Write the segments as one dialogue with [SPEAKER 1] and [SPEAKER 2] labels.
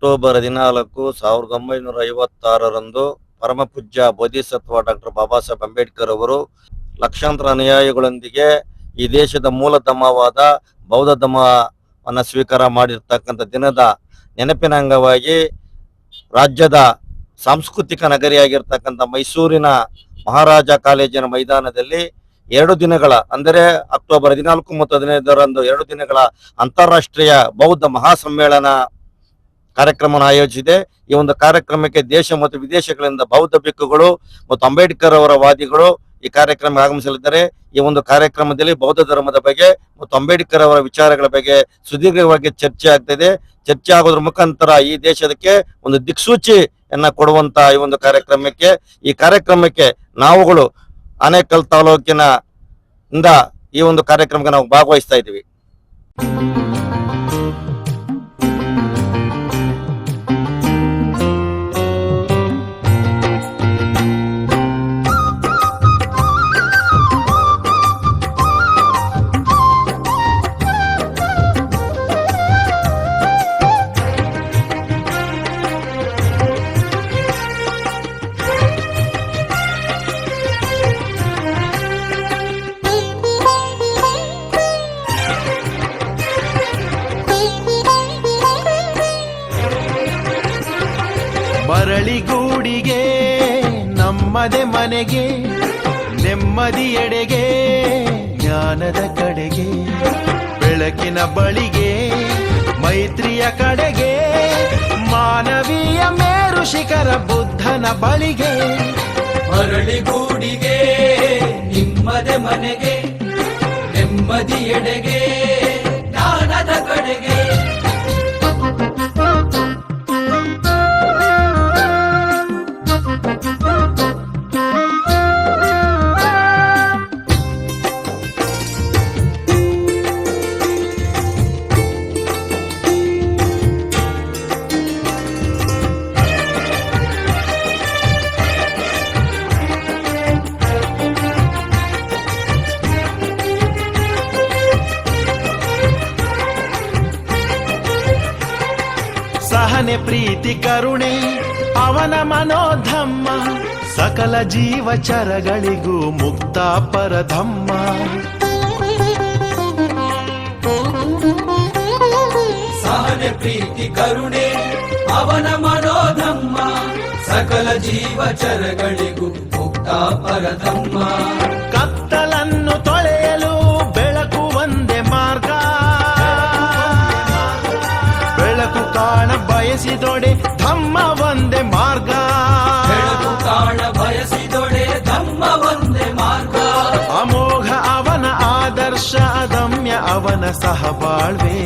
[SPEAKER 1] October ಹದಿನಾಲ್ಕು ಸಾವಿರದ ಒಂಬೈನೂರ ಐವತ್ತಾರರಂದು ಪರಮ ಪೂಜ್ಯ ಬೋಧಿಸತ್ವ ಡಾಕ್ಟರ್ ಬಾಬಾ ಸಾಹೇಬ್ ಅಂಬೇಡ್ಕರ್ ಅವರು ಲಕ್ಷಾಂತರ ಅನುಯಾಯಿಗಳೊಂದಿಗೆ ಈ ದೇಶದ ಮೂಲ ಧಮವಾದ ಬೌದ್ಧ ಧಮವನ್ನು ಸ್ವೀಕಾರ ಮಾಡಿರ್ತಕ್ಕಂಥ ದಿನದ ನೆನಪಿನ ಅಂಗವಾಗಿ ರಾಜ್ಯದ ಸಾಂಸ್ಕೃತಿಕ ನಗರಿಯಾಗಿರ್ತಕ್ಕಂಥ ಮೈಸೂರಿನ ಮಹಾರಾಜ ಕಾಲೇಜಿನ ಮೈದಾನದಲ್ಲಿ ಎರಡು ದಿನಗಳ, ಅಂದರೆ ಅಕ್ಟೋಬರ್ ಹದಿನಾಲ್ಕು ಮತ್ತು ಹದಿನೈದರಂದು ಎರಡು ದಿನಗಳ ಅಂತಾರಾಷ್ಟ್ರೀಯ ಬೌದ್ಧ ಮಹಾಸಮ್ಮೇಳನ ಕಾರ್ಯಕ್ರಮವನ್ನು ಆಯೋಜಿಸಿದೆ. ಈ ಒಂದು ಕಾರ್ಯಕ್ರಮಕ್ಕೆ ದೇಶ ಮತ್ತು ವಿದೇಶಗಳಿಂದ ಬೌದ್ಧ ಭಿಕ್ಕುಗಳು ಮತ್ತು ಅಂಬೇಡ್ಕರ್ ಅವರ ವಾದಿಗಳು ಈ ಕಾರ್ಯಕ್ರಮ ಆಗಮಿಸಲಿದ್ದಾರೆ. ಈ ಒಂದು ಕಾರ್ಯಕ್ರಮದಲ್ಲಿ ಬೌದ್ಧ ಧರ್ಮದ ಬಗ್ಗೆ ಮತ್ತು ಅಂಬೇಡ್ಕರ್ ಅವರ ವಿಚಾರಗಳ ಬಗ್ಗೆ ಸುದೀರ್ಘವಾಗಿ ಚರ್ಚೆ ಆಗ್ತಿದೆ. ಚರ್ಚೆ ಆಗೋದ್ರ ಮುಖಾಂತರ ಈ ದೇಶದಕ್ಕೆ ಒಂದು ದಿಕ್ಸೂಚಿಯನ್ನ ಕೊಡುವಂತ ಈ ಒಂದು ಕಾರ್ಯಕ್ರಮಕ್ಕೆ, ಈ ಕಾರ್ಯಕ್ರಮಕ್ಕೆ ನಾವುಗಳು ಆನೇಕಲ್ ತಾಲೂಕಿನ ಇಂದ ಈ ಒಂದು ಕಾರ್ಯಕ್ರಮಕ್ಕೆ ನಾವು ಭಾಗವಹಿಸ್ತಾ ಇದ್ದೀವಿ.
[SPEAKER 2] ಬೆಳಕಿನ ಬಳಿಗೆ, ಮೈತ್ರಿಯ ಕಡೆಗೆ, ಮಾನವೀಯ ಮೇರು ಶಿಖರ ಬುದ್ಧನ ಬಳಿಗೆ.
[SPEAKER 3] ಮರಳಿಗೂಡಿಗೆ ನಿಮ್ಮದೆ ಮನೆಗೆ ನೆಮ್ಮದಿಯೆಡೆಗೆ ಜ್ಞಾನದ ಕಡೆಗೆ.
[SPEAKER 2] ಸಹನೆ ಪ್ರೀತಿ ಕರುಣೆ ಅವನ ಮನೋಧಮ್ಮ ಸಕಲ ಜೀವಚರಗಳಿಗೂ ಮುಕ್ತ ಪರಧಮ್ಮ
[SPEAKER 3] ಸಹನೆ ಪ್ರೀತಿ ಕರುಣೆ ಅವನ ಮನೋಧಮ್ಮ ಸಕಲ ಜೀವಚರಗಳಿಗೂ ಮುಕ್ತ ಪರಧಮ್ಮ
[SPEAKER 2] ಕತ್ತಲನ್ನು ಬೆಳಕು ಕಾಣ ಬಯಸಿದೊಡೆ ಧಮ್ಮ ಒಂದೇ ಮಾರ್ಗ.
[SPEAKER 3] ಬೆಳಕು ಕಾಣ ಬಯಸಿದೊಡೆ ಧಮ್ಮ ಒಂದೇ ಮಾರ್ಗ.
[SPEAKER 2] ಅಮೋಘ ಅವನ ಆದರ್ಶ ಅದಮ್ಯ ಅವನ ಸಹಬಾಳ್ವೆ.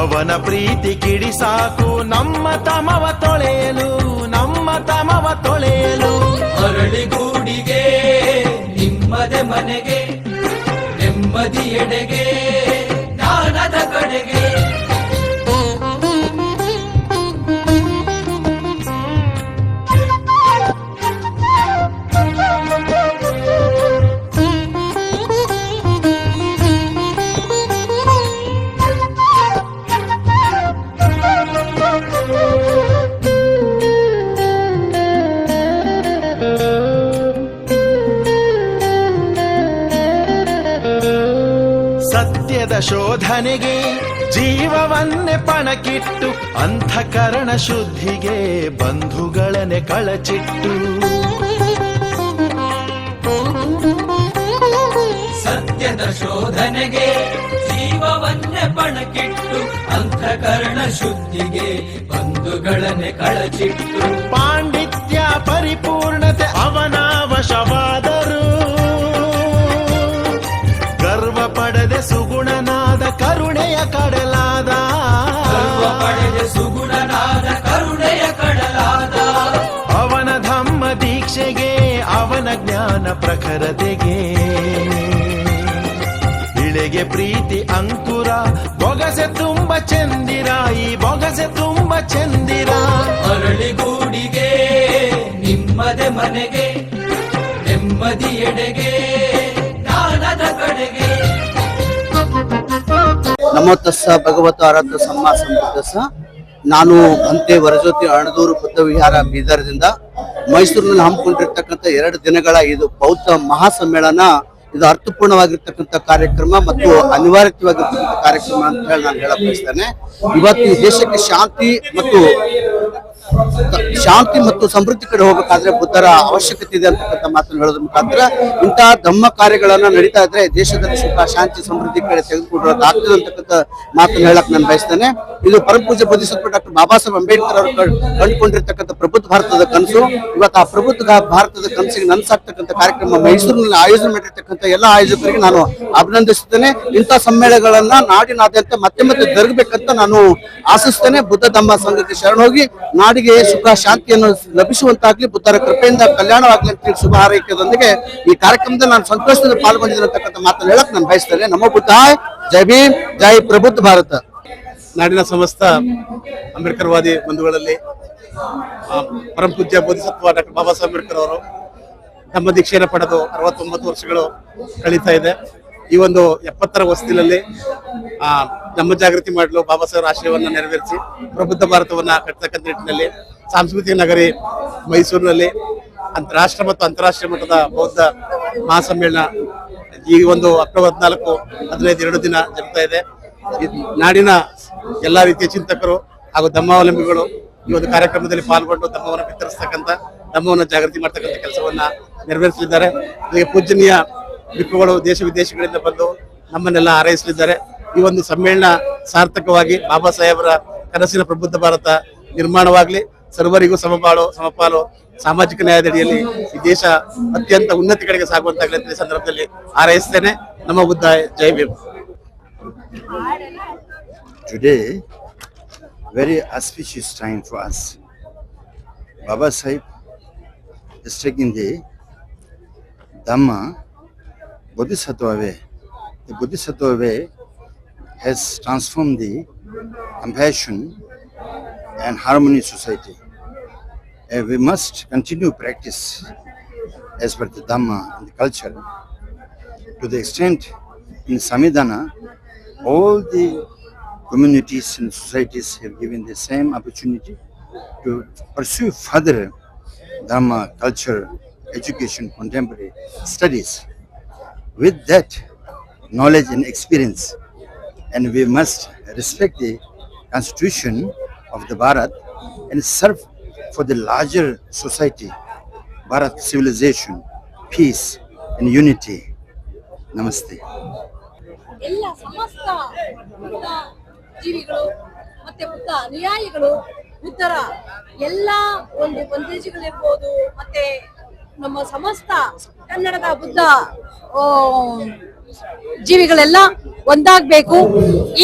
[SPEAKER 2] ಅವನ ಪ್ರೀತಿ ಕಿಡಿ ಸಾಕು ನಮ್ಮ ತಮವ ತೊಳೆಯಲು ನಮ್ಮ ತಮವ ತೊಳೆಯಲು.
[SPEAKER 3] ಅರಳಿಗೂಡಿಗೆ ನಿಮ್ಮದೆ ಮನೆಗೆ ನೆಮ್ಮದಿಯೆಡೆಗೆ ಜ್ಞಾನದ ಕಡೆಗೆ
[SPEAKER 2] ಶೋಧನೆಗೆ ಜೀವವನ್ನೇ ಪಣಕ್ಕಿಟ್ಟು ಅಂಧಕರಣ ಶುದ್ಧಿಗೆ ಬಂಧುಗಳನೆ ಕಳಚಿಟ್ಟು.
[SPEAKER 3] ಸತ್ಯದ ಶೋಧನೆಗೆ ಜೀವವನ್ನೇ ಪಣಕ್ಕಿಟ್ಟು ಅಂತಃಕರಣ ಶುದ್ಧಿಗೆ ಬಂಧುಗಳನೆ ಕಳಚಿಟ್ಟು.
[SPEAKER 2] ಪಾಂಡಿತ್ಯ ಪರಿಪೂರ್ಣತೆ ಅವನ ವಶವಾದರು ದೀಕ್ಷೆಗೆ ಅವನ ಜ್ಞಾನ ಪ್ರಖರತೆಗೆ. ಇಳೆಗೆ ಪ್ರೀತಿ ಅಂಕುರ ಬೊಗಸೆ ತುಂಬ ಚಂದಿರ ಈ ಬೊಗಸೆ ತುಂಬ ಚಂದಿರ.
[SPEAKER 3] ಮರಳಿಗೂಡಿಗೆ ನಿಮ್ಮದೆ ಮನೆಗೆ ನೆಮ್ಮದಿಯೆಡೆಗೆ ಎಡೆಗೆ ಕಡೆಗೆ.
[SPEAKER 4] ನಮೋ ತಸ್ಸ ಭಗವತ ಆರಾಧ ಸಮ್ಮ ಸಂಬಂಧ ನಾನು ಅಂತೆ ವರಜ್ಯೋತಿ ಅಣದೂರು ಬುದ್ಧ ವಿಹಾರ ಬೀದರ್ದಿಂದ ಮೈಸೂರಿನಲ್ಲಿ ಹಮ್ಮಿಕೊಂಡಿರ್ತಕ್ಕಂಥ ಎರಡು ದಿನಗಳ ಇದು ಬೌದ್ಧ ಮಹಾಸಮ್ಮೇಳನ, ಇದು ಅರ್ಥಪೂರ್ಣವಾಗಿರ್ತಕ್ಕಂಥ ಕಾರ್ಯಕ್ರಮ ಮತ್ತು ಅನಿವಾರ್ಯವಾಗಿರ್ತಕ್ಕಂಥ ಕಾರ್ಯಕ್ರಮ ಅಂತ ಹೇಳಿ ನಾನು ಹೇಳಕ್ ಬಯಸ್ತೇನೆ. ಇವತ್ತು ದೇಶಕ್ಕೆ ಶಾಂತಿ ಮತ್ತು ಶಾಂತಿ ಮತ್ತು ಸಮೃದ್ಧಿ ಕಡೆ ಹೋಗಬೇಕಾದ್ರೆ ಬುದ್ಧರ ಅವಶ್ಯಕತೆ ಇದೆ ಅಂತಕ್ಕಂಥ ಮಾತನ್ನು ಹೇಳೋದ್ರ ಮುಖಾಂತರ ಇಂತಹ ಧಮ್ಮ ಕಾರ್ಯಗಳನ್ನ ನಡೀತಾ ಇದ್ರೆ ದೇಶದಲ್ಲಿ ಸುಖ, ಶಾಂತಿ, ಸಮೃದ್ಧಿ ಕಡೆ ತೆಗೆದುಕೊಂಡಿರೋದಾಗ್ತದೆ ಅಂತಕ್ಕಂಥ ಮಾತನ್ನು ಹೇಳಕ್ ನಾನು ಬಯಸ್ತೇನೆ. ಇದು ಪರಮ ಪೂಜೆ ಬೋಧಿಸತ್ವ ಡಾಕ್ಟರ್ ಬಾಬಾ ಸಾಹೇಬ್ ಅಂಬೇಡ್ಕರ್ ಅವರು ಕಂಡ್- ಕಂಡುಕೊಂಡಿರ್ತಕ್ಕಂಥ ಪ್ರಬುದ್ಧ ಭಾರತದ ಕನಸು. ಇವತ್ತು ಆ ಪ್ರಬುದ್ಧ ಭಾರತದ ಕನಸಿಗೆ ನನ್ಸಾಗ್ತಕ್ಕಂಥ ಕಾರ್ಯಕ್ರಮ ಮೈಸೂರಿನಲ್ಲಿ ಆಯೋಜನೆ ಮಾಡಿರ್ತಕ್ಕಂಥ ಎಲ್ಲ ಆಯೋಜಕರಿಗೆ ನಾನು ಅಭಿನಂದಿಸುತ್ತೇನೆ. ಇಂಥ ಸಮ್ಮೇಳನಗಳನ್ನ ನಾಡಿನಾದ್ಯಂತ ಮತ್ತೆ ಮತ್ತೆ ಜರುಗಬೇಕಂತ ನಾನು ಆಶಿಸ್ತೇನೆ. ಬುದ್ಧ ಧಮ್ಮ ಸಂಘಕ್ಕೆ ಶರಣ ಹೋಗಿ ನಾಡಿಗೆ ಸುಖ ಶಾಂತಿಯನ್ನು ಲಭಿಸುವಂತಾಗ್ಲಿ ಬುದ್ಧರ ಕೃಪೆಯಿಂದ ಕಲ್ಯಾಣವಾಗ್ಲಿ ಅಂತ ಹೇಳಿ ಶುಭ ಹಾರೈಕೆಯೊಂದಿಗೆ ಈ ಕಾರ್ಯಕ್ರಮದಲ್ಲಿ ನಾನು ಸಂತೋಷದಿಂದ ಪಾಲ್ಗೊಂಡಿದ್ದೀನಿ ಅಂತಕ್ಕಂಥ ಮಾತನ್ನು ಹೇಳಕ್ ನಾನು ಬಯಸ್ತೇನೆ ನಮ್ಮ ಬುದ್ಧ ಜೈ ಭೀಮ್ ಜೈ ಪ್ರಬುದ್ಧ ಭಾರತ.
[SPEAKER 5] ನಾಡಿನ ಸಮಸ್ತ ಅಂಬೇಡ್ಕರ್ವಾದಿ ಬಂಧುಗಳಲ್ಲಿ ಆ, ಪರಮ ಪೂಜ್ಯ ಬೋಧಿಸತ್ವ ಡಾಕ್ಟರ್ ಬಾಬಾ ಸಾಹೇಬ್ ಅಂಬೇಡ್ಕರ್ ಅವರು ನಮ್ಮ ದೀಕ್ಷೆಯನ್ನು ಪಡೆದು ಅರವತ್ತೊಂಬತ್ತು ವರ್ಷಗಳು ಕಳೀತಾ ಇದೆ. ಈ ಒಂದು ಎಪ್ಪತ್ತರ ವಸ್ತಿನಲ್ಲಿ ಆ, ನಮ್ಮ ಜಾಗೃತಿ ಮಾಡಲು ಬಾಬಾ ಸಾಹೇಬ್ ಆಶಯವನ್ನು ನೆರವೇರಿಸಿ ಪ್ರಬುದ್ಧ ಭಾರತವನ್ನ ಕಟ್ಟತಕ್ಕಂಥ ನಿಟ್ಟಿನಲ್ಲಿ ಸಾಂಸ್ಕೃತಿಕ ನಗರಿ ಮೈಸೂರಿನಲ್ಲಿ ರಾಷ್ಟ್ರ ಮತ್ತು ಅಂತಾರಾಷ್ಟ್ರೀಯ ಮಟ್ಟದ ಬೌದ್ಧ ಮಹಾಸಮ್ಮೇಳನ ಈ ಒಂದು ಅಕ್ಟೋಬರ್ ಹದಿನಾಲ್ಕು, ಹದಿನೈದು, ಎರಡು ದಿನ ಜರುಗ್ತಾ ಇದೆ. ನಾಡಿನ ಎಲ್ಲ ರೀತಿಯ ಚಿಂತಕರು ಹಾಗೂ ಧರ್ಮಾವಲಂಬಿಗಳು ಈ ಒಂದು ಕಾರ್ಯಕ್ರಮದಲ್ಲಿ ಪಾಲ್ಗೊಂಡು ಧರ್ಮವನ್ನು ವಿತರಿಸ್ತಕ್ಕಂಥ ಧರ್ಮವನ್ನು ಜಾಗೃತಿ ಮಾಡ್ತಕ್ಕಂಥ ಕೆಲಸವನ್ನ ನೆರವೇರಿಸಲಿದ್ದಾರೆ. ಪೂಜನೀಯ ಭಿಕ್ಕುಗಳು ದೇಶ ವಿದೇಶಗಳಿಂದ ಬಂದು ನಮ್ಮನ್ನೆಲ್ಲ ಹಾರೈಸಲಿದ್ದಾರೆ. ಈ ಒಂದು ಸಮ್ಮೇಳನ ಸಾರ್ಥಕವಾಗಿ ಬಾಬಾ ಸಾಹೇಬರ ಕನಸಿನ ಪ್ರಬುದ್ಧ ಭಾರತ ನಿರ್ಮಾಣವಾಗಲಿ, ಸರ್ವರಿಗೂ ಸಮಪಾಲು ಸಮಪಾಲು ಸಾಮಾಜಿಕ ನ್ಯಾಯದಡಿಯಲ್ಲಿ ಈ ದೇಶ ಅತ್ಯಂತ ಉನ್ನತಿ ಕಡೆಗೆ ಸಾಗುವಂತಾಗಲಿ ಅಂತ ಸಂದರ್ಭದಲ್ಲಿ ಹಾರೈಸ್ತೇನೆ. ನಮ್ಮ Buddha Jai Bhim.
[SPEAKER 6] Today very auspicious time for us Baba Saheb is taking Bodhisattva way. The Bodhisattva way has transformed the compassion and harmony society. And we must continue practice as per the Dhamma and the culture to the extent in Samidana, all the communities and societies have given the same opportunity to pursue further Dharma, culture, education, contemporary studies With that knowledge and experience, and we must respect the constitution of the Bharat and serve for the larger society, Bharat civilization, peace, and unity. Namaste.
[SPEAKER 7] ಎಲ್ಲ ಸಮಸ್ತ ಬುದ್ಧ ಜೀವಿಗಳು ಮತ್ತೆ ಬುದ್ಧ ಅನುಯಾಯಿಗಳು ಬುದ್ಧರ ಎಲ್ಲ ಒಂದು ಬಂದೇಜಿಗಳಿರ್ಬೋದು ಮತ್ತೆ ನಮ್ಮ ಸಮಸ್ತ ಕನ್ನಡದ ಬುದ್ಧ ಜೀವಿಗಳೆಲ್ಲ ಒಂದಾಗ್ಬೇಕು.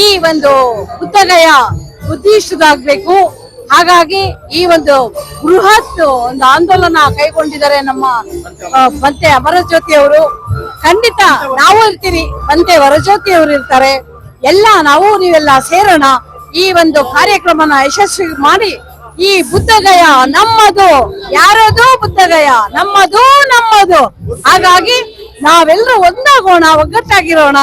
[SPEAKER 7] ಈ ಒಂದು ಬುದ್ಧಗಯ ಬುದ್ಧಿಷ್ಠದಾಗ್ಬೇಕು ಹಾಗಾಗಿ ಈ ಒಂದು ಬೃಹತ್ ಒಂದು ಆಂದೋಲನ ಕೈಗೊಂಡಿದ್ದಾರೆ ನಮ್ಮ ಮತ್ತೆ ಅಮರಜ್ಯೋತಿ ಅವರು. ಖಂಡಿತ ನಾವು ಇರ್ತೀವಿ ಮತ್ತೆ ವರಜ್ಯೋತಿ ಅವರು ಇರ್ತಾರೆ. ಎಲ್ಲ ನಾವು ನೀವೆಲ್ಲ ಸೇರೋಣ. ಈ ಒಂದು ಕಾರ್ಯಕ್ರಮನ ಯಶಸ್ವಿ ಮಾಡಿ ಈ ಬುದ್ಧಗಯ ನಮ್ಮದು. ಯಾರದು? ಬುದ್ಧಗಯ ನಮ್ಮದು ನಮ್ಮದು. ಹಾಗಾಗಿ ನಾವೆಲ್ಲರೂ ಒಂದಾಗೋಣ, ಒಗ್ಗಟ್ಟಾಗಿರೋಣ.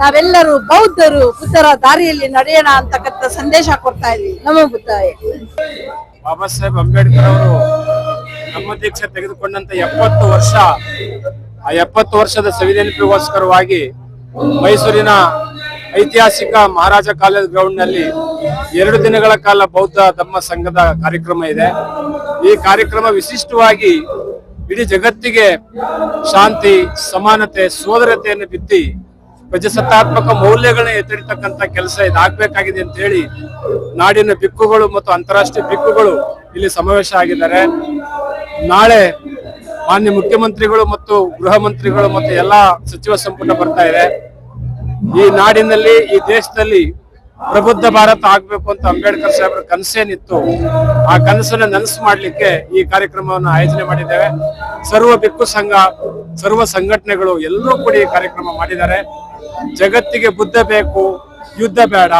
[SPEAKER 7] ನಾವೆಲ್ಲರೂ ಬೌದ್ಧರು, ಬುದ್ಧರ ದಾರಿಯಲ್ಲಿ ನಡೆಯೋಣ ಅಂತಕ್ಕಂಥ ಸಂದೇಶ ಕೊಡ್ತಾ ಇದ್ವಿ ನಮ್ಮ ಬುದ್ಧಾಯ.
[SPEAKER 8] ಬಾಬಾ ಸಾಹೇಬ್ ಅಂಬೇಡ್ಕರ್ ಅವರು ನಮ್ಮ ದೀಕ್ಷೆ ತೆಗೆದುಕೊಂಡಂತ ಎಪ್ಪತ್ತು ವರ್ಷ. ಆ ಎಪ್ಪತ್ತು ವರ್ಷದ ಸವಿನೆನಪಿಗೋಸ್ಕರವಾಗಿ ಮೈಸೂರಿನ ಐತಿಹಾಸಿಕ ಮಹಾರಾಜ ಕಾಲೇಜ್ ಗ್ರೌಂಡ್ನಲ್ಲಿ ಎರಡು ದಿನಗಳ ಕಾಲ ಬೌದ್ಧ ಧಮ್ಮ ಸಂಘದ ಕಾರ್ಯಕ್ರಮ ಇದೆ. ಈ ಕಾರ್ಯಕ್ರಮ ವಿಶಿಷ್ಟವಾಗಿ ಇಡೀ ಜಗತ್ತಿಗೆ ಶಾಂತಿ, ಸಮಾನತೆ, ಸೋದರತೆಯನ್ನು ಬಿತ್ತಿ ಪ್ರಜಾಸತ್ತಾತ್ಮಕ ಮೌಲ್ಯಗಳನ್ನ ಎತ್ತಿಡ್ತಕ್ಕಂತ ಕೆಲಸ ಇದಾಗಬೇಕಾಗಿದೆ ಅಂತ ಹೇಳಿ ನಾಡಿನ ಬಿಕ್ಕುಗಳು ಮತ್ತು ಅಂತಾರಾಷ್ಟ್ರೀಯ ಬಿಕ್ಕುಗಳು ಇಲ್ಲಿ ಸಮಾವೇಶ ಆಗಿದ್ದಾರೆ. ನಾಳೆ ಮಾನ್ಯ ಮುಖ್ಯಮಂತ್ರಿಗಳು ಮತ್ತು ಗೃಹ ಮಂತ್ರಿಗಳು ಮತ್ತು ಎಲ್ಲಾ ಸಚಿವ ಸಂಪುಟ ಬರ್ತಾ ಇದೆ. ಈ ನಾಡಿನಲ್ಲಿ, ಈ ದೇಶದಲ್ಲಿ ಪ್ರಬುದ್ಧ ಭಾರತ ಆಗ್ಬೇಕು ಅಂತ ಅಂಬೇಡ್ಕರ್ ಸಾಹೇಬ್ರ ಕನಸೇನಿತ್ತು. ಆ ಕನಸನ್ನ ನನಸು ಮಾಡಲಿಕ್ಕೆ ಈ ಕಾರ್ಯಕ್ರಮವನ್ನು ಆಯೋಜನೆ ಮಾಡಿದ್ದೇವೆ. ಸರ್ವ ಬಿಕ್ಕು ಸಂಘ, ಸರ್ವ ಸಂಘಟನೆಗಳು ಎಲ್ಲರೂ ಕೂಡ ಈ ಕಾರ್ಯಕ್ರಮ ಮಾಡಿದ್ದಾರೆ. ಜಗತ್ತಿಗೆ ಬುದ್ಧ ಬೇಕು, ಯುದ್ಧ ಬೇಡ.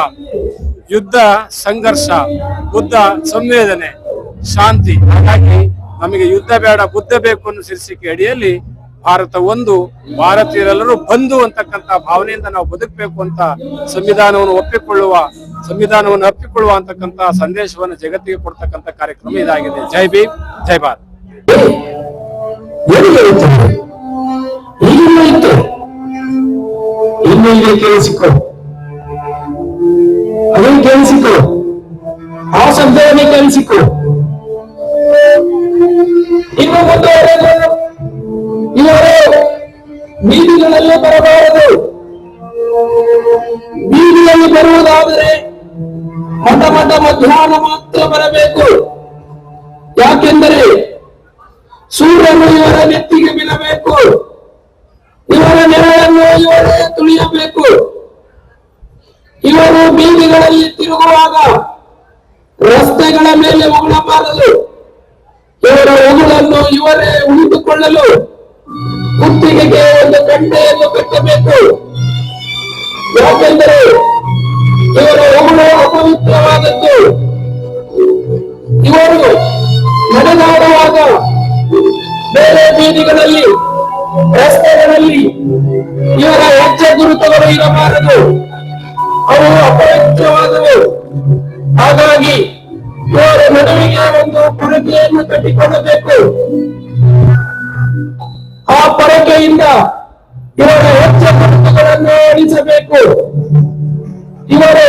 [SPEAKER 8] ಯುದ್ಧ, ಸಂಘರ್ಷ, ಬುದ್ಧ ಸಂವೇದನೆ, ಶಾಂತಿ. ಹಾಗಾಗಿ ನಮಗೆ ಯುದ್ಧ ಬೇಡ, ಬುದ್ಧ ಬೇಕು ಅನ್ನೋ ಶೀರ್ಷಿಕೆ ಅಡಿಯಲ್ಲಿ
[SPEAKER 9] ಭಾರತ ಒಂದು, ಭಾರತೀಯರೆಲ್ಲರೂ ಬಂದು ಅಂತಕ್ಕಂತ ಭಾವನೆಯಿಂದ ನಾವು ಬದುಕಬೇಕು ಅಂತ ಸಂವಿಧಾನವನ್ನು ಒಪ್ಪಿಕೊಳ್ಳುವ, ಸಂವಿಧಾನವನ್ನು ಅಪ್ಪಿಕೊಳ್ಳುವ ಅಂತಕ್ಕಂತ ಸಂದೇಶವನ್ನು ಜಗತ್ತಿಗೆ ಕೊಡ್ತಕ್ಕಂತ ಕಾರ್ಯಕ್ರಮ ಇದಾಗಿದೆ. ಜೈ ಭೀಮ್, ಜೈ ಭಾರತ್.
[SPEAKER 10] ಕೇಳಿಸಿಕೊ. ಆ ಶಬ್ದವನ್ನೇ ಕೇಳಿಸಿಕೊ. ಮಧ್ಯಾಹ್ನ ಮಾತ್ರ ಬರಬೇಕು. ಯಾಕೆಂದರೆ ಸೂರ್ಯನು ಇವರ ನೆತ್ತಿಗೆ ಬೀಳಬೇಕು. ಇವರ ನೆರಳನ್ನು ಇವರೇ ತುಳಿಯಬೇಕು. ಇವರು ಬೀದಿಗಳಲ್ಲಿ ತಿರುಗುವಾಗ ರಸ್ತೆಗಳ ಮೇಲೆ ಉಗುಳಬಾರದು ಇವರ ಉಗುಳನ್ನು ಇವರೇ ಉಳಿದುಕೊಳ್ಳಲು ಕುತ್ತಿಗೆಗೆ ಒಂದು ಗಂಟೆಯನ್ನು ಕಟ್ಟಬೇಕು. ಯಾಕೆಂದರೆ ಉಗುಳು ಅಪವಿತ್ರವಾದದ್ದು. ಇವರು ನಡೆದಾಡುವಾಗ ಬೇರೆ ಬೀದಿಗಳಲ್ಲಿ, ರಸ್ತೆಗಳಲ್ಲಿ ಇವರ ಹೆಜ್ಜೆ ಗುರುತುಗಳು ಇರಬಾರದು. ಅವು ಅಪವಿತ್ರವಾದವು. ಹಾಗಾಗಿ ಇವರ ನಡುವಿಗೆ ಒಂದು ಪೊರಕೆಯನ್ನು ಕಟ್ಟಿಕೊಳ್ಳಬೇಕು. ಆ ಪೊರಕೆಯಿಂದ ಇವರ ಹೆಜ್ಜೆ ಗುರುತುಗಳನ್ನು ಅಳಿಸಬೇಕು ಇವರು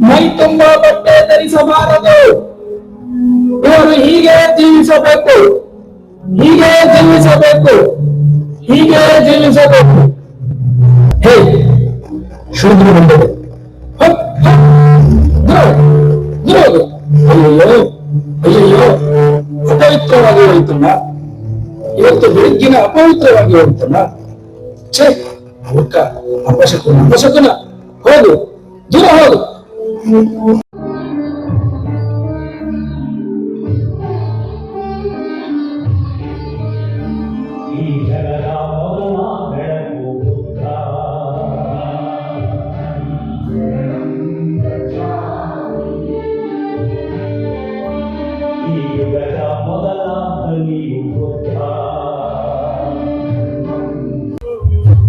[SPEAKER 10] ಮೈ ತುಂಬಾ ಬಟ್ಟೆ ಧರಿಸಬಾರದು. ಇವರು ಹೀಗೆ ಜೀವಿಸಬೇಕು. ಹೀಗೆ ಜೀವಿಸಬೇಕು. ಹೀಗೆ ಜೀವಿಸಬೇಕು. ಹೇ ಶೂದ್ರ ಬಂದಿದೆ ಅಯ್ಯೋ ಅಯ್ಯಯ್ಯೋ ಅಪವಿತ್ರವಾಗಿ ಹೋಯ್ತಲ್ಲ ಇವತ್ತು ಬೆಳಗ್ಗಿನ ಅಪವಿತ್ರವಾಗಿ ಹೋಯ್ತಲ್ಲ ಛೇ ಅವಕ್ಕ ಅಪಶಕುನ ಅಪಶಕುನ. ಹೋಗು. ದೂರ ಹೋಗು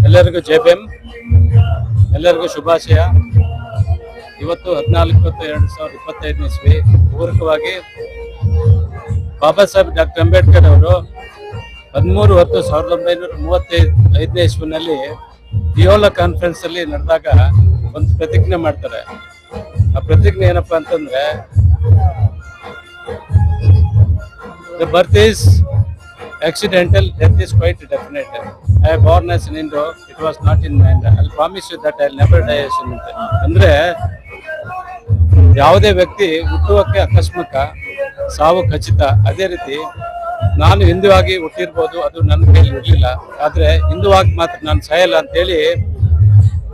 [SPEAKER 9] ಎಲ್ಲರಿಗೂ ಜೈ ಭೀಮ್. ಎಲ್ಲರಿಗೂ ಶುಭಾಶಯ. ಇವತ್ತು ಹದಿನಾಲ್ಕು ಎರಡು ಸಾವಿರದ ಇಪ್ಪತ್ತೈದನೇ ಇಸ್ವಿ. ಪೂರಕವಾಗಿ ಬಾಬಾ ಸಾಹೇಬ್ ಡಾಕ್ಟರ್ ಅಂಬೇಡ್ಕರ್ ಅವರು ಹದಿಮೂರು ಹತ್ತು ಸಾವಿರದ ಒಂಬೈನೂರ ಮೂವತ್ತೈದು ಐದನೇ ಇಸ್ವಿನಲ್ಲಿ ಡಿಯೋಲಾ ಕಾನ್ಫರೆನ್ಸ್ ಅಲ್ಲಿ ನಡೆದಾಗ ಒಂದು ಪ್ರತಿಜ್ಞೆ ಮಾಡ್ತಾರೆ. ಆ ಪ್ರತಿಜ್ಞೆ ಏನಪ್ಪಾ ಅಂತಂದ್ರೆ the birth is accidental, death is quite definite. I born it was not in mind not in mind i'll promise you that. ಅಂದ್ರೆ ಯಾವುದೇ ವ್ಯಕ್ತಿ ಹುಟ್ಟುವಕ್ಕೆ ಅಕಸ್ಮಾತ್ ಸಾವು ಖಚಿತ. ಅದೇ ರೀತಿ ನಾನು ಹಿಂದುವಾಗಿ ಹುಟ್ಟಿರ್ಬೋದು, ಅದು ನನ್ನ ಕೈಲಿ ಇರಲಿಲ್ಲ ಆದರೆ ಹಿಂದುವಾಗಿ ಮಾತ್ರ ನಾನು ಸಾಯಲ್ಲ ಅಂತೇಳಿ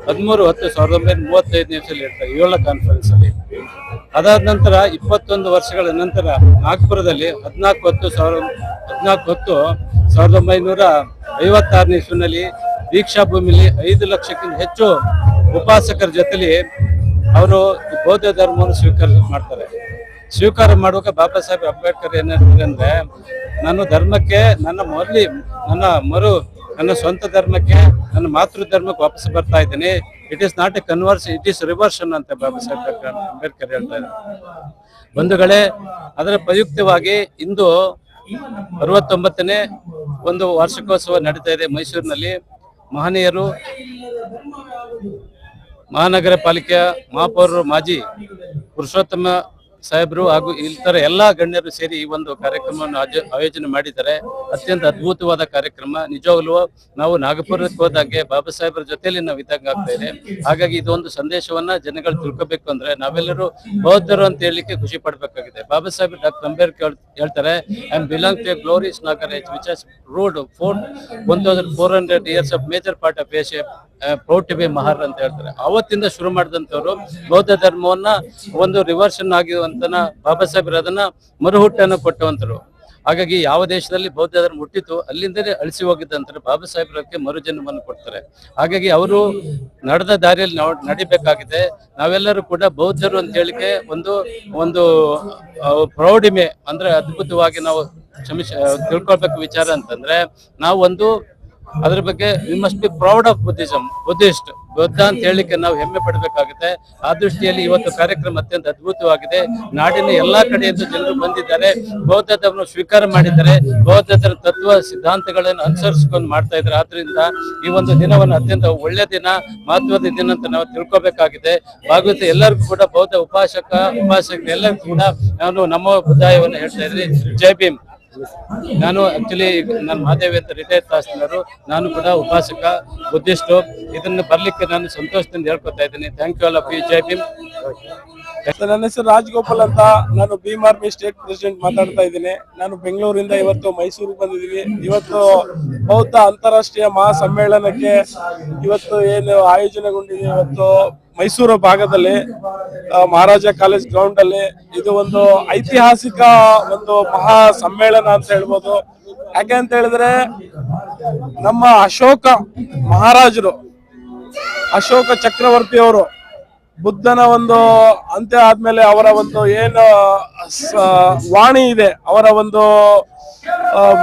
[SPEAKER 9] ಹದಿಮೂರು ಹತ್ತು ಸಾವಿರದ ಒಂಬೈನೂರ ಮೂವತ್ತೈದನೇ ವರ್ಷದಲ್ಲಿ ಇರ್ತಾರೆ ಏಳನೇ ಕಾನ್ಫರೆನ್ಸಲ್ಲಿ ಅದಾದ ನಂತರ ಇಪ್ಪತ್ತೊಂದು ವರ್ಷಗಳ ನಂತರ ನಾಗ್ಪುರದಲ್ಲಿ ಹದಿನಾಲ್ಕು ಹತ್ತು ಸಾವಿರ, ಹದಿನಾಲ್ಕು ಹತ್ತು ಸಾವಿರದ ಒಂಬೈನೂರ ಐವತ್ತಾರನೇ ಇಸ್ವಿನಲ್ಲಿ ದೀಕ್ಷಾ ಭೂಮಿಯಲ್ಲಿ ಐದು ಲಕ್ಷಕ್ಕಿಂತ ಹೆಚ್ಚು ಉಪಾಸಕರ ಜೊತೆಲಿ ಅವರು ಬೌದ್ಧ ಧರ್ಮವನ್ನು ಸ್ವೀಕಾರ ಮಾಡ್ತಾರೆ. ಸ್ವೀಕಾರ ಮಾಡುವಾಗ ಬಾಬಾ ಸಾಹೇಬ್ ಅಂಬೇಡ್ಕರ್ ಏನ್ ಅಂದ್ರೆ ನಾನು ಧರ್ಮಕ್ಕೆ, ನನ್ನ ಮೊದಲಿ ನನ್ನ ಮರು, ನನ್ನ ಸ್ವಂತ ಧರ್ಮಕ್ಕೆ, ನನ್ನ ಮಾತೃ ಧರ್ಮಕ್ಕೆ ವಾಪಸ್ ಬರ್ತಾ ಇದ್ದೀನಿ. It is not a converse it is reversion ಅಂತ ಬಾಬಾ ಸಾಹೇಬ್ ಅಂಬೇಡ್ಕರ್ ಇದ್ದಾರೆ. ಬಂಧುಗಳೇ, ಅದರ ಪ್ರಯುಕ್ತವಾಗಿ ಇಂದು ಅರವತ್ತೊಂಬತ್ತನೇ ಒಂದು ವಾರ್ಷಿಕೋತ್ಸವ ನಡೀತಾ ಇದೆ ಮೈಸೂರಿನಲ್ಲಿ. ಮಹನೀಯರು ಮಹಾನಗರ ಪಾಲಿಕೆಯ ಮಹಾಪೌರರು ಮಾಜಿ ಪುರುಷೋತ್ತಮ ಸಾಹೇಬರು ಹಾಗೂ ಇತರ ಎಲ್ಲಾ ಗಣ್ಯರು ಸೇರಿ ಈ ಒಂದು ಕಾರ್ಯಕ್ರಮವನ್ನು ಆಯೋಜನೆ ಮಾಡಿದ್ದಾರೆ. ಅತ್ಯಂತ ಅದ್ಭುತವಾದ ಕಾರ್ಯಕ್ರಮ. ನಿಜವಾಗ್ಲೂ ನಾವು ನಾಗಪುರಕ್ಕೆ ಹೋದಾಗೆ ಬಾಬಾ ಸಾಹೇಬರ ಜೊತೆಯಲ್ಲಿ ನಾವು ಇದ್ದಂಗೆ ಆಗ್ತಾ ಹಾಗಾಗಿ ಇದೊಂದು ಸಂದೇಶವನ್ನ ಜನಗಳು ತಿಳ್ಕೊಬೇಕು ಅಂದ್ರೆ ನಾವೆಲ್ಲರೂ ಬೌದ್ಧರು ಅಂತ ಹೇಳಲಿಕ್ಕೆ ಖುಷಿ ಪಡ್ಬೇಕಾಗಿದೆ. ಬಾಬಾ ಸಾಹೇಬ್ ಡಾಕ್ಟರ್ ಅಂಬೇಡ್ಕರ್ ಹೇಳ್ತಾರೆ I belong to glorious Naga race which has ruled for one thousand four hundred years of major part of Asia proud Mahar ಅಂತ ಹೇಳ್ತಾರೆ. ಅವತ್ತಿಂದ ಶುರು ಮಾಡಿದಂತವ್ರು ಬೌದ್ಧ ಧರ್ಮವನ್ನ ಒಂದು ರಿವರ್ಷನ್ ಆಗಿರುವಂತನ ಬಾಬಾ ಸಾಹೇಬ್ರ ಅದನ್ನ ಮರುಹುಟ್ಟನ್ನು ಕೊಟ್ಟವಂತರು. ಹಾಗಾಗಿ ಯಾವ ದೇಶದಲ್ಲಿ ಬೌದ್ಧ ಧರ್ಮ ಹುಟ್ಟಿತು ಅಲ್ಲಿಂದಲೇ ಅಳಿಸಿ ಹೋಗಿದ್ದಂತಾರೆ ಬಾಬಾ ಸಾಹೇಬ್ರಕ್ಕೆ ಮರುಜನ್ಮವನ್ನು ಕೊಡ್ತಾರೆ. ಹಾಗಾಗಿ ಅವರು ನಡೆದ ದಾರಿಯಲ್ಲಿ ನಾವು ನಡಿಬೇಕಾಗಿದೆ. ನಾವೆಲ್ಲರೂ ಕೂಡ ಬೌದ್ಧರು ಅಂತ ಹೇಳಿಕೆ ಒಂದು ಒಂದು ಪ್ರೌಢಿಮೆ ಅಂದ್ರೆ ಅದ್ಭುತವಾಗಿ ನಾವು ಕ್ಷಮಿಸ, ತಿಳ್ಕೊಳ್ಬೇಕು ವಿಚಾರ ಅಂತಂದ್ರೆ ನಾವು ಒಂದು ಅದ್ರ ಬಗ್ಗೆ we must be proud of Buddhism Buddhist Buddha ಅಂತ ಹೇಳಲಿಕ್ಕೆ ನಾವು ಹೆಮ್ಮೆ ಪಡಬೇಕಾಗುತ್ತೆ. ಆ ದೃಷ್ಟಿಯಲ್ಲಿ ಇವತ್ತು ಕಾರ್ಯಕ್ರಮ ಅತ್ಯಂತ ಅದ್ಭುತವಾಗಿದೆ. ನಾಡಿನ ಎಲ್ಲಾ ಕಡೆಯಿಂದ ಜನರು ಬಂದಿದ್ದಾರೆ. ಬೌದ್ಧ ಧರ್ಮವನ್ನು ಸ್ವೀಕಾರ ಮಾಡಿದ್ದಾರೆ. ಬೌದ್ಧ ಧರ್ಮ ತತ್ವ ಸಿದ್ಧಾಂತಗಳನ್ನು ಅನುಸರಿಸಿಕೊಂಡು ಮಾಡ್ತಾ ಇದ್ದಾರೆ. ಆದ್ರಿಂದ ಈ ಒಂದು ದಿನವನ್ನು ಅತ್ಯಂತ ಒಳ್ಳೆ ದಿನ, ಮಹತ್ವದ ದಿನ ಅಂತ ನಾವು ತಿಳ್ಕೊಬೇಕಾಗಿದೆ. ಭಾಗವತ ಎಲ್ಲರಿಗೂ ಕೂಡ ಬೌದ್ಧ ಉಪಾಸಕ ಉಪಾಸಕ ಎಲ್ಲರಿಗೂ ಕೂಡ ನಾನು ನಮ್ಮ ಉದ್ದಾಯವನ್ನು ಹೇಳ್ತಾ ಇದ್ರಿ ಜೈ ಭೀಮ್. ನಾನು ಆಕ್ಚುಲಿ ನಾನು ಮಹಾದೇವಿ ಅಂತ ರಿಟೈರ್ ತಹಸೀಲ್ದಾರು ನಾನು ಕೂಡ ಉಪಾಸಕ, ಬುದ್ಧಿಸ್ಟು. ಇದನ್ನ ಬರ್ಲಿಕ್ಕೆ ನಾನು ಸಂತೋಷದಿಂದ ಹೇಳ್ಕೊತಾ ಇದ್ದೀನಿ. Thank you all of you Jai Bhim
[SPEAKER 11] ನನ್ನ ಹೆಸರು ರಾಜಗೋಪಾಲ್ ಅಂತ. ನಾನು ಭೀಮ್ ಆರ್ಮಿ ಸ್ಟೇಟ್ ಪ್ರೆಸಿಡೆಂಟ್ ಮಾತಾಡ್ತಾ ಇದ್ದೀನಿ. ನಾನು ಬೆಂಗಳೂರಿಂದ ಇವತ್ತು ಮೈಸೂರಿಗೆ ಬಂದಿದ್ದೀನಿ. ಇವತ್ತು ಬೌದ್ಧ ಅಂತಾರಾಷ್ಟ್ರೀಯ ಮಹಾ ಸಮ್ಮೇಳನಕ್ಕೆ ಇವತ್ತು ಏನು ಆಯೋಜನೆಗೊಂಡಿದೆ ಇವತ್ತು ಮೈಸೂರು ಭಾಗದಲ್ಲಿ ಮಹಾರಾಜ ಕಾಲೇಜ್ ಗ್ರೌಂಡ್ ಅಲ್ಲಿ ಇದು ಒಂದು ಐತಿಹಾಸಿಕ ಒಂದು ಮಹಾ ಸಮ್ಮೇಳನ ಅಂತ ಹೇಳ್ಬೋದು. ಯಾಕೆ ಅಂತ ಹೇಳಿದ್ರೆ, ನಮ್ಮ ಅಶೋಕ ಮಹಾರಾಜರು, ಅಶೋಕ ಚಕ್ರವರ್ತಿ ಅವರು ಬುದ್ಧನ ಒಂದು ಅಂತ್ಯ ಆದ್ಮೇಲೆ ಅವರ ಒಂದು ಏನು ವಾಣಿ ಇದೆ, ಅವರ ಒಂದು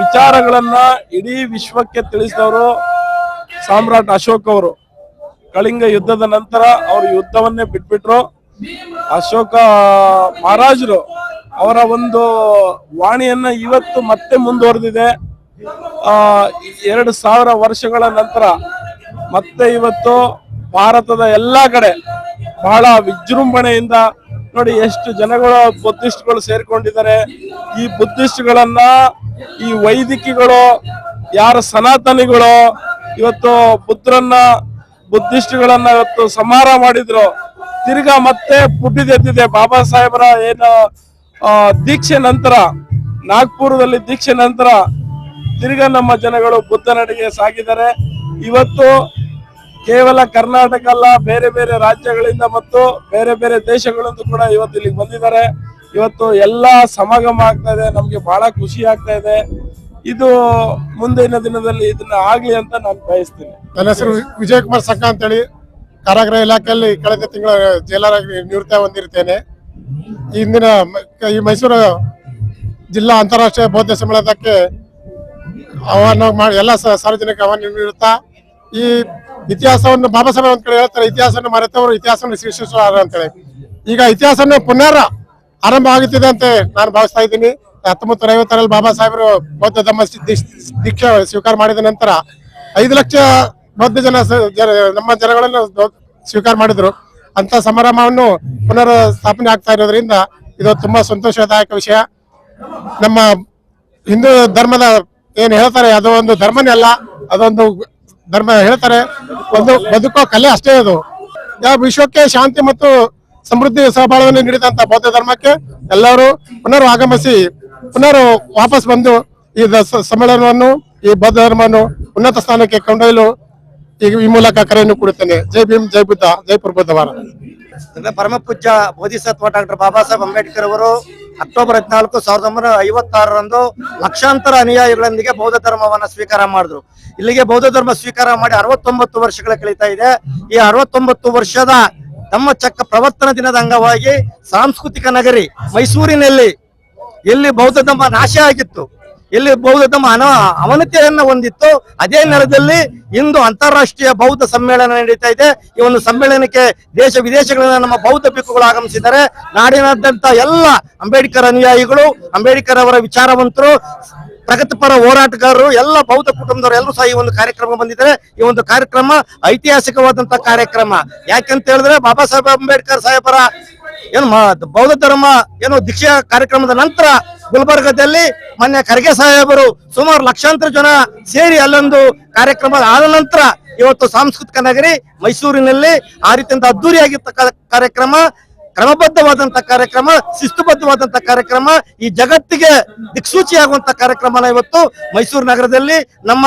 [SPEAKER 11] ವಿಚಾರಗಳನ್ನ ಇಡೀ ವಿಶ್ವಕ್ಕೆ ತಿಳಿಸಿದವರು ಸಾಮ್ರಾಟ್ ಅಶೋಕ್ ಅವರು. ಕಳಿಂಗ ಯುದ್ಧದ ನಂತರ ಅವರು ಯುದ್ಧವನ್ನೇ ಬಿಟ್ಬಿಟ್ರು. ಅಶೋಕ ಮಹಾರಾಜರು ಅವರ ಒಂದು ವಾಣಿಯನ್ನ ಇವತ್ತು ಮತ್ತೆ ಮುಂದುವರೆದಿದೆ. ಆ, ಎರಡು ಸಾವಿರ ವರ್ಷಗಳ ನಂತರ ಮತ್ತೆ ಇವತ್ತು ಭಾರತದ ಎಲ್ಲಾ ಕಡೆ ಬಹಳ ವಿಜೃಂಭಣೆಯಿಂದ ನೋಡಿ ಎಷ್ಟು ಜನಗಳು ಬುದ್ಧಿಸ್ಟ್ಗಳು ಸೇರ್ಕೊಂಡಿದ್ದಾರೆ. ಈ ಬುದ್ಧಿಸ್ಟ್ಗಳನ್ನ, ಈ ವೈದಿಕಿಗಳು, ಯಾರ ಸನಾತನಿಗಳು, ಇವತ್ತು ಬುದ್ಧರನ್ನ ಬುದ್ಧಿಸ್ಟ್ಗಳನ್ನ ಇವತ್ತು ಸಂಹಾರ ಮಾಡಿದ್ರು. ತಿರ್ಗಾ ಮತ್ತೆ ಪುಟ್ಟಿದೆದ್ದಿದೆ ಬಾಬಾ ಸಾಹೇಬರ ಏನು ದೀಕ್ಷೆ ನಂತರ, ನಾಗ್ಪುರದಲ್ಲಿ ದೀಕ್ಷೆ ನಂತರ ತಿರ್ಗಾ ನಮ್ಮ ಜನಗಳು ಬುದ್ಧನಡೆಗೆ ಸಾಗಿದ್ದಾರೆ. ಇವತ್ತು ಕೇವಲ ಕರ್ನಾಟಕ ಅಲ್ಲ, ಬೇರೆ ಬೇರೆ ರಾಜ್ಯಗಳಿಂದ ಮತ್ತು ಬೇರೆ ಬೇರೆ ದೇಶಗಳಿಂದ ಕೂಡ ಇವತ್ತು ಇಲ್ಲಿಗೆ ಬಂದಿದ್ದಾರೆ. ಇವತ್ತು ಎಲ್ಲ ಸಮಾಗಮ ಆಗ್ತಾ ಇದೆ. ನಮ್ಗೆ ಬಹಳ ಖುಷಿ ಆಗ್ತಾ ಇದೆ. ಇದು ಮುಂದಿನ ದಿನದಲ್ಲಿ ಇದನ್ನ ಆಗ್ಲಿ ಅಂತ ನಾನು ಬಯಸ್ತೀನಿ.
[SPEAKER 12] ನನ್ನ ಹೆಸರು ವಿಜಯಕುಮಾರ್ ಸಂಕ ಅಂತೇಳಿ ಕಾರಾಗೃಹ ಇಲಾಖೆಯಲ್ಲಿ ಕಳೆದ ತಿಂಗಳ ಜೈಲರಾಗಿ ನಿವೃತ್ತಿ ಹೊಂದಿರ್ತೇನೆ. ಇಂದಿನ ಈ ಮೈಸೂರು ಜಿಲ್ಲಾ ಅಂತಾರಾಷ್ಟ್ರೀಯ ಬೌದ್ಧ ಸಮ್ಮೇಳನಕ್ಕೆ ಆಹ್ವಾನ ಮಾಡಿ ಎಲ್ಲ ಸಾರ್ವಜನಿಕ ಆಹ್ವಾನ ನೀಡುತ್ತಾ ಈ ಇತಿಹಾಸವನ್ನು ಬಾಬಾ ಸಾಹೇಬ್ ಒಂದ್ ಕಡೆ ಹೇಳ್ತಾರೆ, ಇತಿಹಾಸವನ್ನು ಮರೆತವರು ಇತಿಹಾಸವನ್ನು ಸೃಷ್ಟಿಸುವ ಅಂತೇಳಿ. ಈಗ ಇತಿಹಾಸವನ್ನು ಪುನರ್ ಆರಂಭ ಆಗುತ್ತಿದೆ ಅಂತ ನಾನು ಭಾವಿಸ್ತಾ ಇದ್ದೀನಿ. ಹತ್ತೊಂಬತ್ತು ನೂರ ಐವತ್ತರಲ್ಲಿ ಬಾಬಾ ಸಾಹೇಬರು ಬೌದ್ಧ ಧರ್ಮ ದೀಕ್ಷೆ ಸ್ವೀಕಾರ ಮಾಡಿದ ನಂತರ ಐದು ಲಕ್ಷ ಬೌದ್ಧ ಜನ ನಮ್ಮ ಜನಗಳನ್ನು ಸ್ವೀಕಾರ ಮಾಡಿದ್ರು. ಅಂತ ಸಮಾರಂಭವನ್ನು ಪುನರ್ ಸ್ಥಾಪನೆ ಆಗ್ತಾ ಇರೋದ್ರಿಂದ ಇದು ತುಂಬಾ ಸಂತೋಷದಾಯಕ ವಿಷಯ. ನಮ್ಮ ಹಿಂದೂ ಧರ್ಮದ ಏನ್ ಹೇಳ್ತಾರೆ, ಅದು ಒಂದು ಧರ್ಮನೇ ಅಲ್ಲ, ಅದೊಂದು ಧರ್ಮ ಹೇಳ್ತಾರೆ, ಒಂದು ಬದುಕೋ ಕಲೆ ಅಷ್ಟೇ ಅದು. ಯಾವ ವಿಶ್ವಕ್ಕೆ ಶಾಂತಿ ಮತ್ತು ಸಮೃದ್ಧಿ ಸಹಬಾಳವನ್ನು ನೀಡಿದಂತ ಬೌದ್ಧ ಧರ್ಮಕ್ಕೆ ಎಲ್ಲರೂ ಪುನರ್ ಆಗಮಿಸಿ ಪುನರ್ ವಾಪಸ್ ಬಂದು ಈ ಸಮ್ಮೇಳನವನ್ನು, ಈ ಬೌದ್ಧ ಧರ್ಮವನ್ನು ಉನ್ನತ ಸ್ಥಾನಕ್ಕೆ ಕೊಂಡೊಯ್ಯಲು ಈ ಮೂಲಕ ಕರೆಯನ್ನು ಕೊಡುತ್ತೇನೆ. ಜೈ ಭೀಮ್, ಜೈ ಬುದ್ಧ, ಜೈ ಪ್ರಬುದ್ಧವಾರ
[SPEAKER 1] ಪರಮ ಪೂಜ್ಯ ಬೋಧಿಸತ್ವ ಡಾಕ್ಟರ್ ಬಾಬಾ ಸಾಹೇಬ್ ಅಂಬೇಡ್ಕರ್ ಅವರು ಅಕ್ಟೋಬರ್ ಹದಿನಾಲ್ಕು ಸಾವಿರದ ಒಂಬೈನೂರ ಐವತ್ತಾರರಂದು ಲಕ್ಷಾಂತರ ಅನುಯಾಯಿಗಳೊಂದಿಗೆ ಬೌದ್ಧ ಧರ್ಮವನ್ನ ಸ್ವೀಕಾರ ಮಾಡಿದ್ರು. ಇಲ್ಲಿಗೆ ಬೌದ್ಧ ಧರ್ಮ ಸ್ವೀಕಾರ ಮಾಡಿ ಅರವತ್ತೊಂಬತ್ತು ವರ್ಷಗಳ ಕಳೀತಾ ಇದೆ. ಈ ಅರವತ್ತೊಂಬತ್ತು ವರ್ಷದ ತಮ್ಮ ಚಕ್ಕ ಪ್ರವರ್ತನ ದಿನದ ಅಂಗವಾಗಿ ಸಾಂಸ್ಕೃತಿಕ ನಗರಿ ಮೈಸೂರಿನಲ್ಲಿ ಎಲ್ಲಿ ಬೌದ್ಧ ಧರ್ಮ ನಾಶ ಆಗಿತ್ತು, ಎಲ್ಲಿ ಬೌದ್ಧ ಧರ್ಮ ಅನ ಅವನತಿಯನ್ನ ಹೊಂದಿತ್ತು, ಅದೇ ನೆಲದಲ್ಲಿ ಇಂದು ಅಂತಾರಾಷ್ಟ್ರೀಯ ಬೌದ್ಧ ಸಮ್ಮೇಳನ ನಡೀತಾ ಇದೆ. ಈ ಒಂದು ಸಮ್ಮೇಳನಕ್ಕೆ ದೇಶ ವಿದೇಶಗಳಿಂದ ನಮ್ಮ ಬೌದ್ಧ ಭಿಕ್ಕುಗಳು ಆಗಮಿಸಿದ್ದಾರೆ. ನಾಡಿನಾದ್ಯಂತ ಎಲ್ಲ ಅಂಬೇಡ್ಕರ್ ಅನುಯಾಯಿಗಳು, ಅಂಬೇಡ್ಕರ್ ಅವರ ವಿಚಾರವಂತರು, ಪ್ರಗತಿಪರ ಹೋರಾಟಗಾರರು, ಎಲ್ಲ ಬೌದ್ಧ ಕುಟುಂಬದವರು ಎಲ್ಲರೂ ಸಹ ಈ ಒಂದು ಕಾರ್ಯಕ್ರಮ ಬಂದಿದ್ದಾರೆ. ಈ ಒಂದು ಕಾರ್ಯಕ್ರಮ ಐತಿಹಾಸಿಕವಾದಂತಹ ಕಾರ್ಯಕ್ರಮ. ಯಾಕೆಂತ ಹೇಳಿದ್ರೆ ಬಾಬಾ ಸಾಹೇಬ್ ಅಂಬೇಡ್ಕರ್ ಸಾಹೇಬರ ಏನು ಬೌದ್ಧ ಧರ್ಮ ಏನು ದೀಕ್ಷಾ ಕಾರ್ಯಕ್ರಮದ ನಂತರ ಗುಲ್ಬರ್ಗದಲ್ಲಿ ಮೊನ್ನೆ ಖರ್ಗೆ ಸಾಹೇಬರು ಸುಮಾರು ಲಕ್ಷಾಂತರ ಜನ ಸೇರಿ ಅಲ್ಲೊಂದು ಕಾರ್ಯಕ್ರಮ ಆದ ನಂತರ ಇವತ್ತು ಸಾಂಸ್ಕೃತಿಕ ನಗರಿ ಮೈಸೂರಿನಲ್ಲಿ ಆ ರೀತಿಯಿಂದ ಅದ್ದೂರಿಯಾಗಿರ್ತಕ್ಕ ಕಾರ್ಯಕ್ರಮ, ಕ್ರಮಬದ್ಧವಾದಂತ ಕಾರ್ಯಕ್ರಮ, ಶಿಸ್ತುಬದ್ಧವಾದಂತ ಕಾರ್ಯಕ್ರಮ, ಈ ಜಗತ್ತಿಗೆ ದಿಕ್ಸೂಚಿಯಾಗುವಂತ ಕಾರ್ಯಕ್ರಮನ ಇವತ್ತು ಮೈಸೂರು ನಗರದಲ್ಲಿ ನಮ್ಮ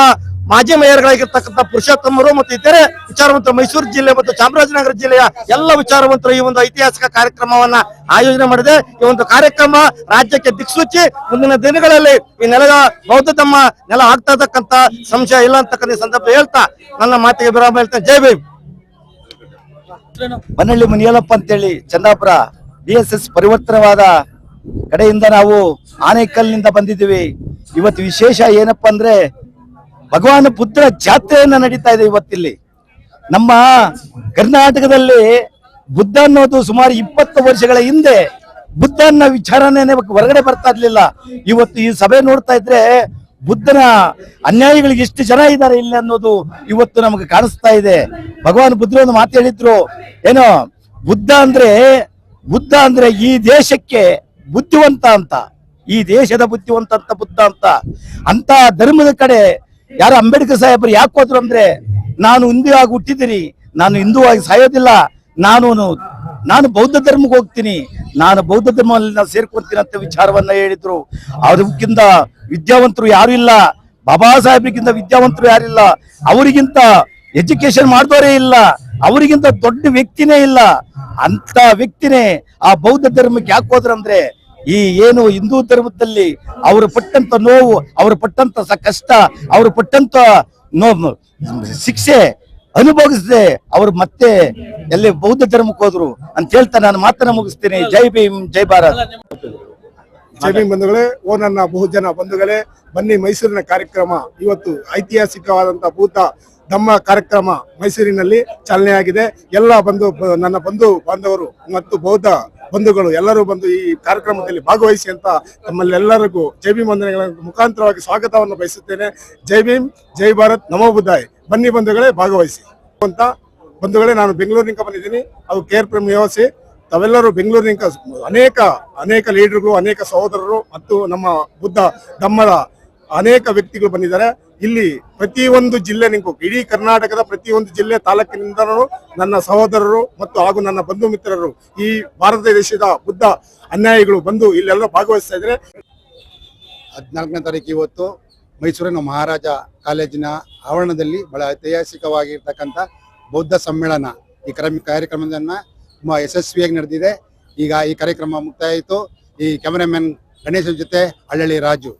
[SPEAKER 1] ಮಾಜಿ ಮೇಯರ್ಗಳಾಗಿರ್ತಕ್ಕಂಥ ಪುರುಷೋತ್ತಮರು ಮತ್ತು ಇತರೆ ವಿಚಾರವಂತರು ಮೈಸೂರು ಜಿಲ್ಲೆ ಮತ್ತು ಚಾಮರಾಜನಗರ ಜಿಲ್ಲೆಯ ಎಲ್ಲ ವಿಚಾರವಂತರು ಈ ಒಂದು ಐತಿಹಾಸಿಕ ಕಾರ್ಯಕ್ರಮವನ್ನ ಆಯೋಜನೆ ಮಾಡಿದೆ. ಈ ಒಂದು ಕಾರ್ಯಕ್ರಮ ರಾಜ್ಯಕ್ಕೆ ದಿಕ್ಸೂಚಿ. ಮುಂದಿನ ದಿನಗಳಲ್ಲಿ ಈ ನೆಲದ ಬೌದ್ಧ ತಮ್ಮ ನೆಲ ಆಗ್ತಾ ಸಂಶಯ ಇಲ್ಲ ಅಂತಕ್ಕಂಥ ಸಂದರ್ಭ ಹೇಳ್ತಾ ನನ್ನ ಮಾತಿಗೆ ವಿರಾಮ ಹೇಳ್ತೇನೆ. ಜೈ ಭೀಮ್.
[SPEAKER 13] ಮನಳ್ಳಿ ಮುನಿಯಲಪ್ಪ ಅಂತೇಳಿ ಚಂದಾಪುರ ಬಿ ಎಸ್ ಎಸ್ ಪರಿವರ್ತನವಾದ ಕಡೆಯಿಂದ ನಾವು ಆನೇಕಲ್ನಿಂದ ಬಂದಿದ್ದೀವಿ. ಇವತ್ತು ವಿಶೇಷ ಏನಪ್ಪಾ ಅಂದ್ರೆ ಭಗವಾನ್ ಬುದ್ಧ ಜಾತ್ರೆಯನ್ನ ನಡೀತಾ ಇದೆ ಇವತ್ತಿಲ್ಲಿ. ನಮ್ಮ ಕರ್ನಾಟಕದಲ್ಲಿ ಬುದ್ಧ ಅನ್ನೋದು ಸುಮಾರು ಇಪ್ಪತ್ತು ವರ್ಷಗಳ ಹಿಂದೆ ಬುದ್ಧನ ವಿಚಾರನೇ ಹೊರಗಡೆ ಬರ್ತಾ ಇರ್ಲಿಲ್ಲ. ಇವತ್ತು ಈ ಸಭೆ ನೋಡ್ತಾ ಇದ್ರೆ ಬುದ್ಧನ ಅನ್ಯಾಯಿಗಳಿಗೆ ಎಷ್ಟು ಜನ ಇದ್ದಾರೆ ಇಲ್ಲಿ ಅನ್ನೋದು ಇವತ್ತು ನಮಗೆ ಕಾಣಿಸ್ತಾ ಇದೆ. ಭಗವಾನ್ ಬುದ್ಧ ಒಂದು ಮಾತು ಹೇಳಿದ್ರು, ಏನೋ ಬುದ್ಧ ಅಂದ್ರೆ ಬುದ್ಧ ಅಂದ್ರೆ ಈ ದೇಶಕ್ಕೆ ಬುದ್ಧಿವಂತ ಅಂತ, ಈ ದೇಶದ ಬುದ್ಧಿವಂತ ಅಂತ ಬುದ್ಧ ಅಂತ. ಅಂತ ಧರ್ಮದ ಕಡೆ ಯಾರು ಅಂಬೇಡ್ಕರ್ ಸಾಹೇಬರು ಯಾಕೆ ಹೋದ್ರು ಅಂದ್ರೆ, ನಾನು ಹಿಂದೂ ಆಗಿ ಹುಟ್ಟಿದ್ದೀನಿ, ನಾನು ಹಿಂದೂ ಆಗಿ ಸಾಯೋದಿಲ್ಲ, ನಾನು ನಾನು ಬೌದ್ಧ ಧರ್ಮಕ್ಕೆ ಹೋಗ್ತೀನಿ, ನಾನು ಬೌದ್ಧ ಧರ್ಮದಲ್ಲಿ ನಾನು ಸೇರ್ಕೊಂತೀನಿ ಅಂತ ವಿಚಾರವನ್ನ ಹೇಳಿದ್ರು. ಅದಕ್ಕಿಂತ ವಿದ್ಯಾವಂತರು ಯಾರು ಇಲ್ಲ, ಬಾಬಾ ಸಾಹೇಬ್ರಿಗಿಂತ ವಿದ್ಯಾವಂತರು ಯಾರಿಲ್ಲ ಅವರಿಗಿಂತ ಎಜುಕೇಶನ್ ಮಾಡಿದವರೇ ಇಲ್ಲ, ಅವರಿಗಿಂತ ದೊಡ್ಡ ವ್ಯಕ್ತಿನೇ ಇಲ್ಲ. ಅಂತ ವ್ಯಕ್ತಿನೇ ಆ ಬೌದ್ಧ ಧರ್ಮಕ್ಕೆ ಯಾಕೆ ಹೋದ್ರಂದ್ರೆ ಈ ಏನು ಹಿಂದೂ ಧರ್ಮದಲ್ಲಿ ಅವರು ಪಟ್ಟಂತ ನೋವು, ಅವರು ಪಟ್ಟಂತ ಕಷ್ಟ, ಅವರು ಪಟ್ಟಂತ ನೋ ಶಿಕ್ಷೆ ಅನುಭವಿಸದೆ ಅವರು ಮತ್ತೆ ಎಲ್ಲಿ ಬೌದ್ಧ ಧರ್ಮಕ್ಕೆ ಹೋದ್ರು ಅಂತ ಹೇಳ್ತಾ ನಾನು ಮಾತನ್ನ ಮುಗಿಸ್ತೀನಿ. ಜೈ ಭೀಮ್, ಜೈ ಭಾರತ್.
[SPEAKER 14] ಜೈ ಭೀಮ್ ಬಂಧುಗಳೇ, ಓ ನನ್ನ ಬಹುಜನ ಬಂಧುಗಳೇ, ಬನ್ನಿ ಮೈಸೂರಿನ ಕಾರ್ಯಕ್ರಮ, ಇವತ್ತು ಐತಿಹಾಸಿಕವಾದಂತಹ ಭೂತ ಧಮ್ಮ ಕಾರ್ಯಕ್ರಮ ಮೈಸೂರಿನಲ್ಲಿ ಚಾಲನೆಯಾಗಿದೆ. ಎಲ್ಲ ಬಂಧು ನನ್ನ ಬಂಧು ಬಾಂಧವರು ಮತ್ತು ಬೌದ್ಧ ಬಂಧುಗಳು ಎಲ್ಲರೂ ಬಂದು ಈ ಕಾರ್ಯಕ್ರಮದಲ್ಲಿ ಭಾಗವಹಿಸಿ ಅಂತ ತಮ್ಮಲ್ಲೆಲ್ಲರಿಗೂ ಜೈ ಭೀಮ್ ವಂದನೆಗಳ ಮುಖಾಂತರವಾಗಿ ಸ್ವಾಗತವನ್ನು ಬಯಸುತ್ತೇನೆ. ಜೈ ಭೀಮ್, ಜೈ ಭಾರತ್, ನಮೋ ಬುದ್ಧಾಯ್ ಬನ್ನಿ ಬಂಧುಗಳೇ, ಭಾಗವಹಿಸಿ. ಅಂತ ಬಂಧುಗಳೇ, ನಾನು ಬೆಂಗಳೂರಿನಿಂದ ಬಂದಿದ್ದೀನಿ. ಅದು ಕೇರ್ ಪ್ರೇಮ್ ನಿವಾಸಿ, ತಾವೆಲ್ಲರೂ ಬೆಂಗಳೂರಿನಿಂದ ಅನೇಕ ಅನೇಕ ಲೀಡರ್ಗಳು, ಅನೇಕ ಸಹೋದರರು ಮತ್ತು ನಮ್ಮ ಬುದ್ಧ ಧಮ್ಮದ ಅನೇಕ ವ್ಯಕ್ತಿಗಳು ಬಂದಿದ್ದಾರೆ. ಇಲ್ಲಿ ಪ್ರತಿಯೊಂದು ಜಿಲ್ಲೆ ನಿಂಕು ಇಡೀ ಕರ್ನಾಟಕದ ಪ್ರತಿಯೊಂದು ಜಿಲ್ಲೆ ತಾಲೂಕಿನಿಂದಲೂ ನನ್ನ ಸಹೋದರರು ಮತ್ತು ಹಾಗೂ ನನ್ನ ಬಂಧು ಮಿತ್ರರು, ಈ ಭಾರತ ದೇಶದ ಬುದ್ಧ ಅನ್ಯಾಯಿಗಳು ಬಂದು ಇಲ್ಲೆಲ್ಲ ಭಾಗವಹಿಸ್ತಾ ಇದ್ರೆ
[SPEAKER 15] ಹದಿನಾಲ್ಕನೇ ತಾರೀಕು ಇವತ್ತು ಮೈಸೂರಿನ ಮಹಾರಾಜ ಕಾಲೇಜಿನ ಆವರಣದಲ್ಲಿ ಬಹಳ ಐತಿಹಾಸಿಕವಾಗಿರ್ತಕ್ಕಂಥ ಬೌದ್ಧ ಸಮ್ಮೇಳನ ಈ ಕ್ರಮ ಕಾರ್ಯಕ್ರಮದನ್ನ ತುಂಬಾ ಯಶಸ್ವಿಯಾಗಿ ನಡೆದಿದೆ. ಈಗ ಈ ಕಾರ್ಯಕ್ರಮ ಮುಕ್ತಾಯ ಆಯಿತು. ಈ ಕ್ಯಾಮರಾಮನ್ ಗಣೇಶನ ಜೊತೆ ಹಳ್ಳಳ್ಳಿ ರಾಜು.